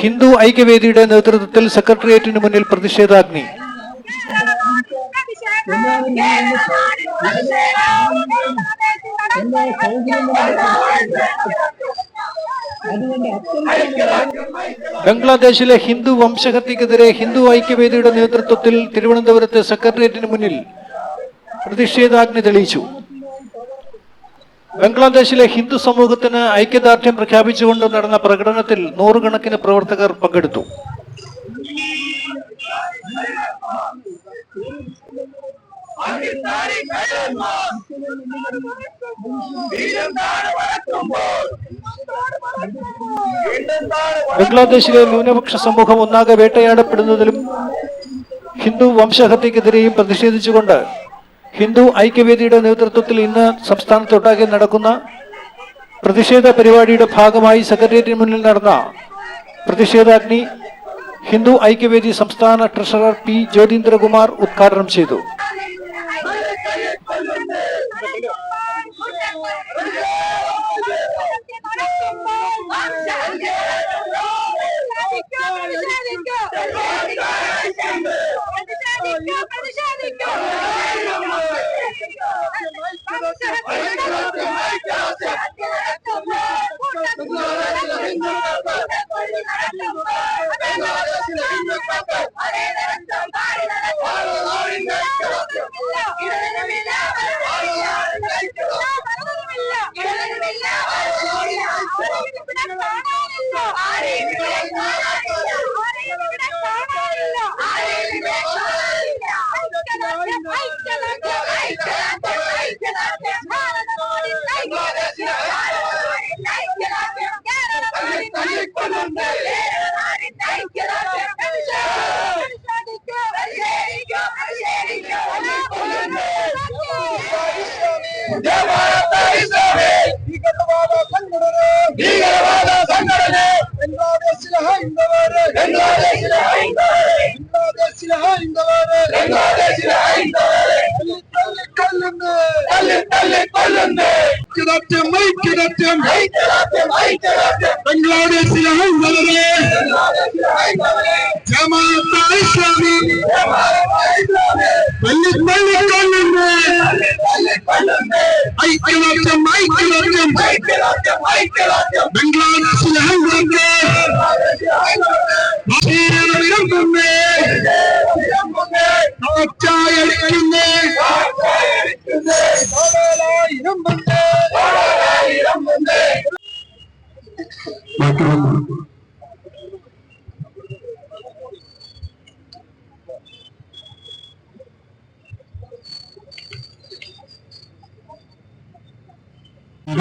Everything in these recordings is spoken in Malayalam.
ഹിന്ദു ഐക്യവേദിയുടെ നേതൃത്വത്തിൽ സെക്രട്ടേറിയറ്റിന് മുന്നിൽ പ്രതിഷേധാഗ്നി. ബംഗ്ലാദേശിലെ ഹിന്ദു വംശഹത്യക്കെതിരെ ഹിന്ദു ഐക്യവേദിയുടെ നേതൃത്വത്തിൽ തിരുവനന്തപുരത്തെ സെക്രട്ടേറിയറ്റിന് മുന്നിൽ പ്രതിഷേധാഗ്നി തെളിയിച്ചു. ബംഗ്ലാദേശിലെ ഹിന്ദു സമൂഹത്തിന് ഐക്യദാർഢ്യം പ്രഖ്യാപിച്ചുകൊണ്ട് നടന്ന പ്രകടനത്തിൽ നൂറുകണക്കിന് പ്രവർത്തകർ പങ്കെടുത്തു. ബംഗ്ലാദേശിലെ ന്യൂനപക്ഷ സമൂഹം ഒന്നാകെ വേട്ടയാടപ്പെടുന്നതിലും ഹിന്ദു വംശഹത്യക്കെതിരെയും പ്രതിഷേധിച്ചുകൊണ്ട് ഹിന്ദു ഐക്യവേദിയുടെ നേതൃത്വത്തിൽ ഇന്ന് സംസ്ഥാനത്തൊട്ടാകെ നടക്കുന്ന പ്രതിഷേധ പരിപാടിയുടെ ഭാഗമായി സെക്രട്ടേറിയറ്റിന് മുന്നിൽ നടന്ന പ്രതിഷേധാഗ്നി ഹിന്ദു ഐക്യവേദി സംസ്ഥാന ട്രഷറർ പി ജ്യോതീന്ദ്രകുമാർ ഉദ്ഘാടനം ചെയ്തു. ಭೀಕರವಾದ ಸಂಘಟನೆ ಭೀಕರವಾದ ಸಂಘಟನೆ ಬೆಂಗ್ಲಾದೇಶಿನ ಹೈಂದವರೇ ಬೆಂಗ್ಲಾದೇಶಿನ ಹೈಂದವರೇ ಬೆಂಗ್ಲಾದೇಶಿನ ಹೈಂದವರೇ ബംഗ്ലാദേശിലെ ഹൈന്ദവരെ തല്ലി കൊല്ലുന്നു തല്ലി തല്ലി കൊല്ലുന്നു ഐക്യദാർഢ്യം ഐക്യദാർഢ്യം ഐക്യരാഷ്ട്രം ഐക്യരാഷ്ട്രം ബംഗ്ലാദേശിലെ ഹൈന്ദവരേ ബംഗ്ലാദേശിലെ ഹൈന്ദവരെ ജമാഅത്ത് ഇസ്ലാമി ഇസ്ലാമേ തല്ലി തല്ലി കൊല്ലുന്നു തല്ലി തല്ലി കൊല്ലുന്നു ഐക്യദാർഢ്യം ഐക്യദാർഢ്യം ഐക്യരാഷ്ട്രം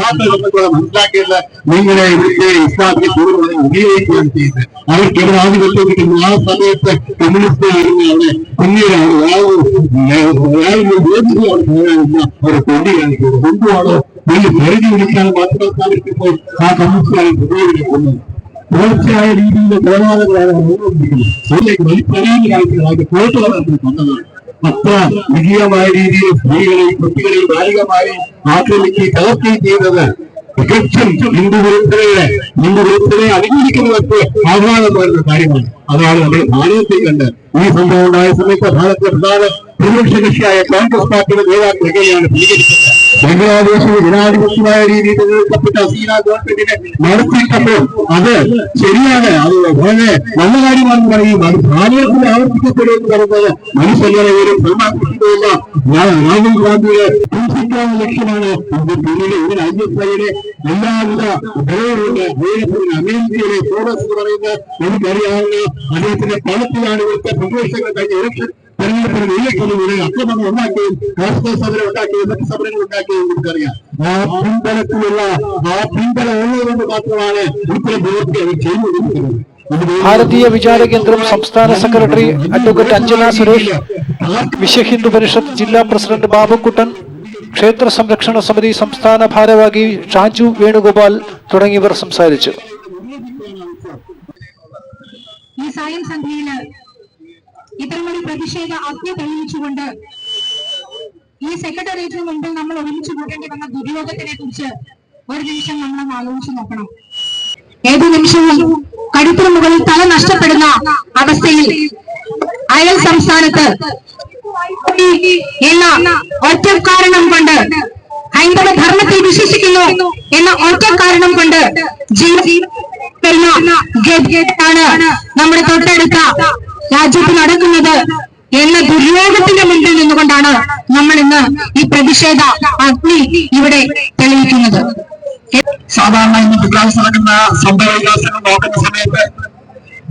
യഥാർത്ഥ മനസ്സിലാക്കിയുള്ള നിങ്ങളെ ഇവിടുത്തെ ഇസ്ലാമിക പൂർവ്വം ഉപയോഗിക്കുകയാണ് ചെയ്തത് അവർക്ക് ഇവിടെ ആധിപത്യം കിട്ടുന്നു ആ സമയത്ത് കമ്മ്യൂണിസ്റ്റ് ആയിരുന്നു അവിടെ പിന്നീടാണ് അയാളുടെ ബോധിയാണ് പോകാനില്ല അവർ കൊണ്ടി കാണിക്കുന്നത് ഹിന്ദുവാണോ വലിയ പരിധി വിളിക്കാൻ മാത്രം സ്ഥാപിക്കുമ്പോൾ ആ കമ്മ്യൂണിസ്റ്റുകാരെ ഉപയോഗിക്കുന്നത് തുടർച്ചയായ രീതിയിൽ കൊലപാതകങ്ങളാണ് നടന്നുകൊണ്ടിരിക്കുന്നത് അതിലേക്ക് വലിപ്പരീതി കാണിക്കുന്നത് അതിന്റെ ഫോട്ടോകൾ നമ്മൾ കണ്ടതാണ് അത്ര വിജയമായ രീതിയിൽ സ്ത്രീകളെയും കുട്ടികളെയും ബാലികമാരെയും ആക്രമിച്ച് തകർക്കുകയും ചെയ്യുന്നത് തികച്ചും ഹിന്ദു വിരുദ്ധതയുടെ ഹിന്ദു വിരുദ്ധതയെ അനുകൂലിക്കുന്നവർക്ക് ആഹ്വാനമായിരുന്ന കാര്യമാണ്. അതാണ് നമ്മൾ ഭാരതത്തിൽ കണ്ട് ഈ സംഭവം ഉണ്ടായ സമയത്ത് ഭാരതത്തിലെ പ്രധാന പ്രതിപക്ഷ കക്ഷിയായ കോൺഗ്രസ് പാർട്ടിയുടെ നേതാക്കൾ എങ്ങനെയാണ് സ്വീകരിച്ചത് ബംഗ്ലാദേശിൽ ജനാധിപത്യമായ രീതിയിൽ തിരഞ്ഞെടുക്കപ്പെട്ട അസീന ഗവൺമെന്റിനെ നടത്തിയിട്ടപ്പോൾ അത് ശരിയാണ്. അത് വളരെ നല്ല കാര്യമാണെന്ന് പറയും. അത് ഭാരതത്തിൽ ആവർത്തിക്കപ്പെടുമെന്ന് പറയുന്നത് മനുഷ്യരെ ഒരു രാഹുൽ ഗാന്ധിയെ ഹിംസിക്കാനുള്ള ലക്ഷ്യമാണ്. പിന്നീട് ഇതിന് ഐ എസ് എല്ലാവിധ അതേപോലെ അമേരിക്കയിലെ ഫോറസ് എന്ന് പറയുന്നത് നമുക്കറിയാവുന്ന അദ്ദേഹത്തിന്റെ പണത്തിലാണ് ഇവിടുത്തെ പ്രദേശങ്ങൾ കഴിഞ്ഞ ഇലക്ഷൻ തെരഞ്ഞെടുപ്പിന് നീലക്കൊല്ലുകൂടെ അക്രമങ്ങൾ ഉണ്ടാക്കുകയും രാഷ്ട്രീയ സമരം ഉണ്ടാക്കുകയും മറ്റ് സമരങ്ങൾ ഉണ്ടാക്കുകയും നമുക്കറിയാം. ആ പിൻബലത്തിലുള്ള ആ പിൻബലം ഉള്ളതുകൊണ്ട് മാത്രമാണ് ഇത്തരം പ്രവൃത്തി അവർ ചെയ്യുന്നത് ഭാരതീയ വിചാര കേന്ദ്രം സംസ്ഥാന സെക്രട്ടറി അഡ്വക്കേറ്റ് അഞ്ജന സുരേഷ് വിശ്വ ഹിന്ദു പരിഷത്ത് ജില്ലാ പ്രസിഡന്റ് ബാബുക്കുട്ടൻ ക്ഷേത്ര സംരക്ഷണ സമിതി സംസ്ഥാന ഭാരവാഹി ഷാജു വേണുഗോപാൽ തുടങ്ങിയവർ സംസാരിച്ചു. ഈ സായം സന്ധ്യയിൽ ഇത്തരമൊരു പ്രതിഷേധ അഗ്നി തെളിയിച്ചുകൊണ്ട് ഈ സെക്രട്ടേറിയറ്റിന് മുമ്പിൽ നമ്മൾ ഒരുമിച്ച് കൂട്ടേണ്ടി വന്ന ദുര്യോഗത്തിനെ കുറിച്ച് ഒരു നിമിഷം നമ്മൾ ആലോചിച്ച് നോക്കണം. ഏത് നിമിഷവും കഴുത്തിന് മുകളിൽ തല നഷ്ടപ്പെടുന്ന അവസ്ഥയിൽ അയൽ സംസ്ഥാനത്ത് ഒറ്റ കാരണം കൊണ്ട് ഹൈന്ദവ ധർമ്മത്തിൽ വിശ്വസിക്കുന്നു എന്ന ഒറ്റ കാരണം കൊണ്ട് ജീവിക്കുന്ന ഗതികേടാണ് നമ്മുടെ തൊട്ടടുത്ത രാജ്യത്ത് നടക്കുന്നത് എന്ന ദുര്യോഗത്തിന്റെ മുന്നിൽ നിന്നുകൊണ്ടാണ് നമ്മൾ ഇന്ന് ഈ പ്രതിഷേധ അഗ്നി ഇവിടെ തെളിയിക്കുന്നത്. സാധാരണ ഇന്ന് തിങ്കളാഴ്ച നടക്കുന്ന സംഭവ വികാസങ്ങൾ നോക്കുന്ന സമയത്ത്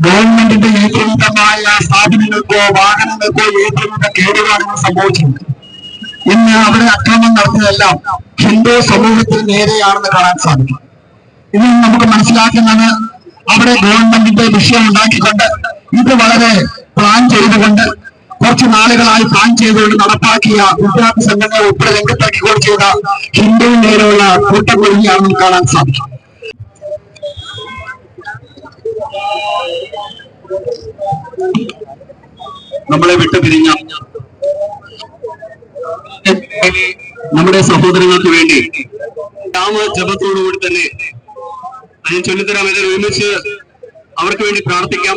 ഗവൺമെന്റിന്റെ ഏകീകൃതമായ സ്ഥാപനങ്ങൾക്കോ വാഹനങ്ങൾക്കോ ഏകീകൃത കേടുപാടുകൾ സംഭവിച്ചിട്ടുണ്ട്. ഇന്ന് അവിടെ അക്രമം നടത്തിയതെല്ലാം ഹിന്ദു സമൂഹത്തിന് നേരെയാണെന്ന് കാണാൻ സാധിക്കും. ഇത് നമുക്ക് മനസ്സിലാക്കുന്നത് അവിടെ ഗവൺമെന്റിന്റെ വിഷയം ഉണ്ടാക്കിക്കൊണ്ട് ഇത് വളരെ പ്ലാൻ ചെയ്തുകൊണ്ട് കുറച്ച് നാളുകളായി പ്ലാൻ ചെയ്തുകൊണ്ട് നടപ്പാക്കിയ വിദ്യാർത്ഥി സംഘങ്ങളെ ഉൾപ്പെടെ രംഗത്താക്കിക്കൊണ്ട് ചെയ്ത ഹിന്ദുവിന് നേരെയുള്ള കൂട്ടക്കൊടുങ്ങിയാണെന്ന് കാണാൻ സാധിക്കും. നമ്മളെ വിട്ടുപിരിഞ്ഞ നമ്മുടെ സഹോദരങ്ങൾക്ക് വേണ്ടി രാമ ജപത്തോടുകൂടി തന്നെ ഞാൻ ചൊല്ലിത്തരാം. ഇതിൽ ഒരുമിച്ച് അവർക്ക് വേണ്ടി പ്രാർത്ഥിക്കാം.